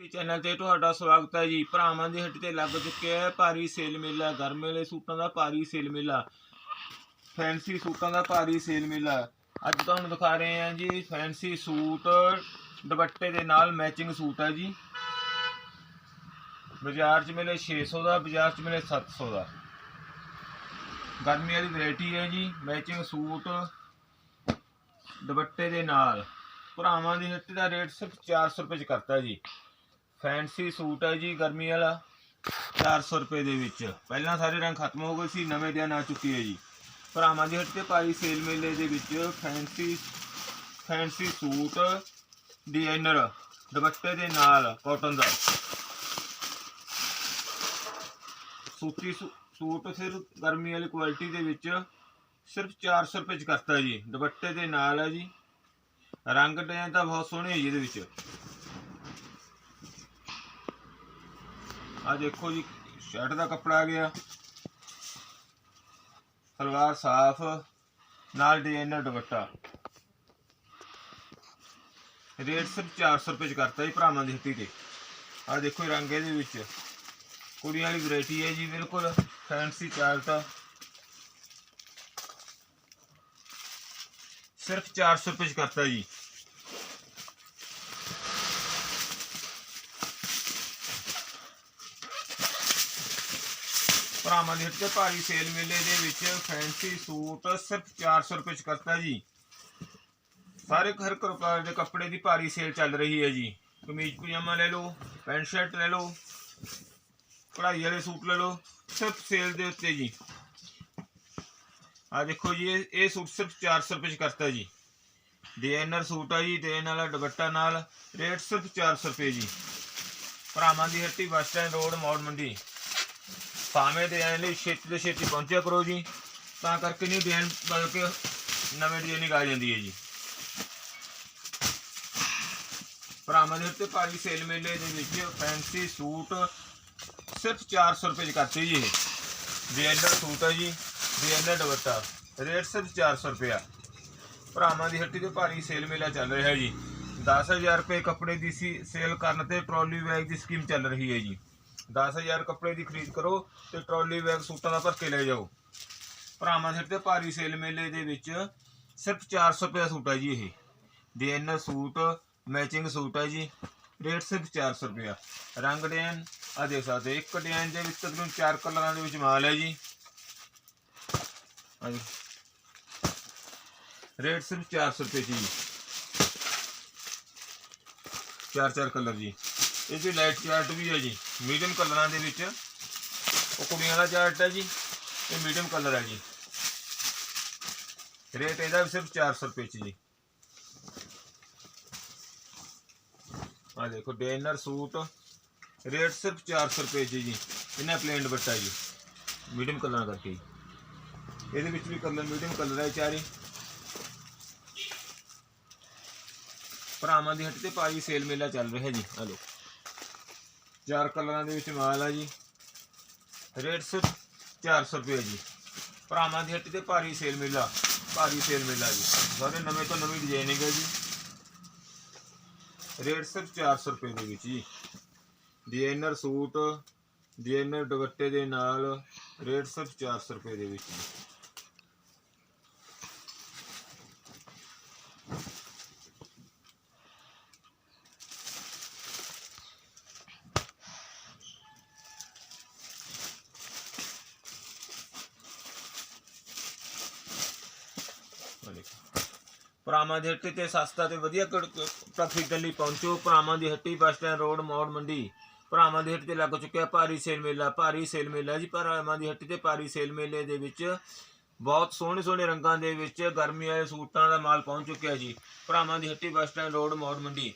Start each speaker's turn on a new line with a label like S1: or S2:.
S1: ਤੇ ਚੈਨਲ ਤੇ ਤੁਹਾਡਾ ਸਵਾਗਤ ਹੈ ਜੀ। ਭਰਾਵਾਂ ਦੀ ਹੱਟੀ ਤੇ ਲੱਗ ਚੁੱਕਿਆ ਹੈ ਭਾਰੀ ਸੇਲ ਮੇਲਾ, ਗਰਮੀ ਵਾਲੇ ਸੂਟਾਂ ਦਾ ਭਾਰੀ ਸੇਲ ਮੇਲਾ, ਫੈਂਸੀ ਸੂਟਾਂ ਦਾ ਭਾਰੀ ਸੇਲ ਮੇਲਾ। ਅੱਜ ਤੁਹਾਨੂੰ ਦਿਖਾ ਰਹੇ ਹਾਂ ਜੀ, ਫੈਂਸੀ ਸੂਟ, ਦੁਪੱਟੇ ਦੇ ਨਾਲ ਮੈਚਿੰਗ ਸੂਟ ਹੈ ਜੀ। ਬਾਜ਼ਾਰ 'ਚ ਮਿਲੇ 600 ਦਾ, ਬਾਜ਼ਾਰ 'ਚ ਮਿਲੇ 700 ਦਾ। ਗਰਮੀ ਵਾਲੀ ਵੈਰਾਈਟੀ ਹੈ ਜੀ ਮੈਚਿੰਗ ਸੂਟ, ਦੁਪੱਟੇ ਦੇ ਨਾਲ। ਭਰਾਵਾਂ ਦੀ ਹੱਟੀ ਦਾ ਰੇਟ ਸਿਰਫ 400 ਰੁਪਏ ਚ ਕਰਤਾ ਜੀ। ਫੈਂਸੀ ਸੂਟ ਹੈ ਜੀ ਗਰਮੀ ਵਾਲਾ। 400 ਰੁਪਏ ਦੇ ਵਿੱਚ। ਪਹਿਲਾਂ ਸਾਰੇ ਰੰਗ ਖਤਮ ਹੋ ਗਏ ਸੀ, ਨਵੇਂ ਦਿਨ ਆ ਚੁੱਕੀ ਹੈ ਜੀ। ਭਰਾਵਾਂ ਦੀ ਹੱਟੀ ਤੇ ਪਾਈ ਸੇਲ ਮੇਲੇ ਦੇ ਵਿੱਚ ਫੈਂਸੀ ਫੈਂਸੀ ਸੂਟ ਡਿਜ਼ਾਈਨਰ ਦੁਪੱਟੇ ਦੇ ਨਾਲ ਕਾਟਨ ਦਾ। ਸੂਤੀ ਸੂ- ਸੂਟ ਸਿਰਫ ਗਰਮੀ ਵਾਲੀ ਕੁਆਲਿਟੀ ਦੇ ਵਿੱਚ ਸਿਰਫ 400 ਰੁਪਏ ਚ ਕਰਤਾ ਜੀ। ਦੁਪੱਟੇ ਦੇ ਨਾਲ ਹੈ ਜੀ। ਰੰਗ ਡਿਜ਼ਾਈਨ ਤਾਂ ਬਹੁਤ ਸੋਹਣੇ ਹੈ ਜੀ ਇਹਦੇ ਵਿੱਚ। ਆ ਦੇਖੋ ਜੀ ਸ਼ਰਟ ਦਾ ਕੱਪੜਾ ਆ ਗਿਆ। ਸਲਵਾਰ ਸਾਫ਼, ਨਾਲ ਡਿਜ਼ਾਈਨਰ ਦੁਪੱਟਾ। ਰੇਟ ਸਿਰਫ 400 ਰੁਪਏ ਚ ਕਰਤਾ ਜੀ ਭਰਾਵਾਂ ਦੀ ਹੱਟੀ ਤੇ। ਆ ਦੇਖੋ ਇਹ ਰੰਗ ਇਹਦੇ ਵਿੱਚ। ਕੁੜੀਆਂ ਵਾਲੀ ਵੈਰਾਈਟੀ ਹੈ ਜੀ, ਬਿਲਕੁਲ ਫੈਂਸੀ ਚਾਰਟ ਸਿਰਫ 400 ਰੁਪਏ ਚ ਕਰਤਾ ਜੀ। ਭਰਾਵਾਂ ਦੀ ਹੱਟ ਤੇ ਭਾਰੀ ਸੇਲ ਮੇਲੇ ਦੇ ਵਿੱਚ ਫੈਂਸੀ ਸੂਟ ਸਿਰਫ 400 ਰੁਪਏ ਚ ਕਰਤਾ ਜੀ। ਸਾਰੇ ਹਰ ਪ੍ਰਕਾਰ ਦੇ ਕੱਪੜੇ ਦੀ ਭਾਰੀ ਸੇਲ ਚੱਲ ਰਹੀ ਹੈ ਜੀ। ਕਮੀਜ਼, ਪਜਾਮਾ ਲੈ ਲਓ, ਪੈਂਟ ਸ਼ਰਟ ਲੈ ਲਓ, ਕਢਾਈ ਵਾਲੇ ਸੂਟ ਲੈ ਲਓ, ਸਿਰਫ ਸੇਲ ਦੇ ਉੱਤੇ ਜੀ। ਆ ਦੇਖੋ ਜੀ, ਇਹ ਸੂਟ ਸਿਰਫ 400 ਰੁਪਏ ਚ ਕਰਤਾ ਜੀ। ਡਿਜ਼ਾਈਨਰ ਸੂਟ ਆ ਜੀ ਦੇਣ ਵਾਲਾ ਦੁਪੱਟਾ ਨਾਲ, ਰੇਟ ਸਿਰਫ 400 ਰੁਪਏ ਜੀ। ਭਰਾਵਾਂ ਦੀ ਹੱਟੀ bus stand road, Maur Mandi. ਭਾਵੇਂ ਦੇ ਲਈ ਛੇਤੀ ਤੋਂ ਛੇਤੀ ਪਹੁੰਚਿਆ ਕਰੋ ਜੀ। ਤਾਂ ਕਰਕੇ ਨਹੀਂ ਡਿਜ਼ਾਈਨ ਬਦਲ ਕੇ ਨਵੇਂ ਡਿਜ਼ਾਈਨਿੰਗ ਆ ਜਾਂਦੀ ਹੈ ਜੀ। ਭਰਾਵਾਂ ਦੇ ਉੱਤੇ ਭਾਰੀ ਸੇਲ ਮੇਲੇ ਦੇ ਵਿੱਚ ਫੈਂਸੀ ਸੂਟ ਸਿਰਫ 400 ਰੁਪਏ ਚ ਕਰਤੇ ਜੀ ਇਹ। ਡਿਜ਼ਾਈਨਰ ਸੂਟ ਹੈ ਜੀ ਡਿਜ਼ਾਈਨਰ ਦੁਪੱਟਾ। ਰੇਟ ਸਿਰਫ 400 ਰੁਪਇਆ। ਭਰਾਵਾਂ ਦੀ ਹੱਟੀ ਤੇ ਭਾਰੀ ਸੇਲ ਮੇਲਾ ਚੱਲ ਰਿਹਾ ਹੈ ਜੀ 10000 ਰੁਪਏ ਕੱਪੜੇ ਦੀ ਸੀ, ਸੇਲ ਕਰਨ ਤੇ ਟਰਾਲੀ ਬੈਗ ਦੀ ਸਕੀਮ ਚੱਲ ਰਹੀ ਹੈ ਜੀ। 10000 ਕੱਪੜੇ ਦੀ ਖਰੀਦ ਕਰੋ ਤੇ ਟਰਾਲੀ ਬੈਗ ਸੂਟਾਂ ਦਾ ਭਰ ਕੇ ਲੈ ਜਾਓ। ਭਰਾਵਾਂ ਸਿਰ ਹੱਟੀ ਤੇ ਭਾਰੀ ਸੇਲ ਮੇਲੇ ਦੇ ਵਿੱਚ ਸਿਰਫ 400 ਰੁਪਏ ਦਾ ਸੂਟ ਹੈ ਜੀ ਇਹ। ਡਿਜ਼ਾਈਨਰ ਸੂਟ ਮੈਚਿੰਗ ਸੂਟ ਹੈ ਜੀ, ਰੇਟ ਸਿਰਫ 400 ਰੁਪਇਆ। ਰੰਗ ਡਿਜ਼ਾਈਨ, ਆ ਦੇਖ ਸਕਦੇ ਇੱਕ ਡਿਜ਼ਾਈਨ ਦੇ ਵਿੱਚ ਤਕਰੀਬਨ ਚਾਰ ਕਲਰਾਂ ਦੇ ਵਿੱਚ ਮਾਲ ਹੈ ਜੀ। ਹਾਂਜੀ ਰੇਟ ਸਿਰਫ 400 ਰੁਪਏ ਜੀ। ਚਾਰ ਚਾਰ ਕਲਰ ਜੀ। ਇਹ ਜੀ ਲਾਈਟ ਚਾਰਟ ਵੀ ਹੈ ਜੀ। ਮੀਡੀਅਮ ਕਲਰਾਂ ਦੇ ਵਿੱਚ। ਉਹ ਕੁੜੀਆਂ ਦਾ ਚਾਰਟ ਹੈ ਜੀ, ਇਹ ਮੀਡੀਅਮ ਕਲਰ ਹੈ ਜੀ। ਰੇਟ ਇਹਦਾ ਵੀ ਸਿਰਫ 400 ਰੁਪਏ ਚ ਜੀ। ਆ ਦੇਖੋ ਡਿਜ਼ਾਈਨਰ ਸੂਟ, ਰੇਟ ਸਿਰਫ 400 ਰੁਪਏ 'ਚ ਜੀ। ਇਹਨਾਂ ਪਲੇਨ ਦੁਪੱਟਾ ਜੀ, ਮੀਡੀਅਮ ਕਲਰਾਂ ਕਰਕੇ ਜੀ। ਇਹਦੇ ਵਿੱਚ ਵੀ ਕਲਰ, ਮੀਡੀਅਮ ਕਲਰ ਹੈ ਚਾਰੇ। ਭਰਾਵਾਂ ਦੀ ਹੱਟ ਤੇ ਭਾਰੀ ਸੇਲ ਮੇਲਾ ਚੱਲ ਰਿਹਾ ਜੀ ਆ ਲੋ ਚਾਰ ਕਲਰਾਂ ਦੇ ਵਿੱਚ ਮਾਲ ਆ ਜੀ। ਰੇਟ ਸਿਰਫ 400 ਰੁਪਏ ਜੀ। ਭਰਾਵਾਂ ਦੀ ਹੱਟ ਤੇ ਭਾਰੀ ਸੇਲ ਮੇਲਾ, ਭਾਰੀ ਸੇਲ ਮੇਲਾ ਜੀ। ਸਾਰੇ ਨਵੇਂ ਤੋਂ ਨਵੀਂ ਡਿਜ਼ਾਈਨਿੰਗ ਹੈ ਜੀ। ਰੇਟ ਸਿਰਫ 400 ਰੁਪਏ ਦੇ ਵਿੱਚ ਜੀ। ਡਿਜ਼ਾਈਨਰ ਸੂਟ ਡਿਜ਼ਾਈਨਰ ਦੁਪੱਟੇ ਦੇ ਨਾਲ ਰੇਟ ਸਿਰਫ 400 ਰੁਪਏ ਦੇ ਵਿੱਚ ਜੀ। ਭਰਾਵਾਂ ਦੀ ਹੱਟੀ ਤੇ ਸਸਤਾ ਤੇ ਵਧੀਆ ਕ- ਕ- ਕੱਪੜਾ ਲਈ ਪਹੁੰਚੋ। ਭਰਾਵਾਂ ਦੀ ਹੱਟੀ ਬੱਸ ਸਟੈਂਡ, ਰੋਡ, ਮੌੜ, ਮੰਡੀ। ਭਰਾਵਾਂ ਦੀ ਹੱਟੀ ਤੇ ਲੱਗ ਚੁੱਕਿਆ ਭਾਰੀ ਸੇਲ ਮੇਲਾ, ਭਾਰੀ ਸੇਲ ਮੇਲਾ ਜੀ। ਭਰਾਵਾਂ ਦੀ ਹੱਟੀ ਤੇ ਭਾਰੀ ਸੇਲ ਮੇਲੇ ਦੇ ਵਿੱਚ ਬਹੁਤ ਸੋਹਣੇ ਸੋਹਣੇ ਰੰਗਾਂ ਦੇ ਵਿੱਚ ਗਰਮੀ ਵਾਲੇ ਸੂਟਾਂ ਦਾ ਮਾਲ ਪਹੁੰਚ ਚੁੱਕਿਆ ਜੀ। ਭਰਾਵਾਂ ਦੀ ਹੱਟੀ ਬੱਸ ਸਟੈਂਡ, ਰੋਡ, ਮੌੜ, ਮੰਡੀ।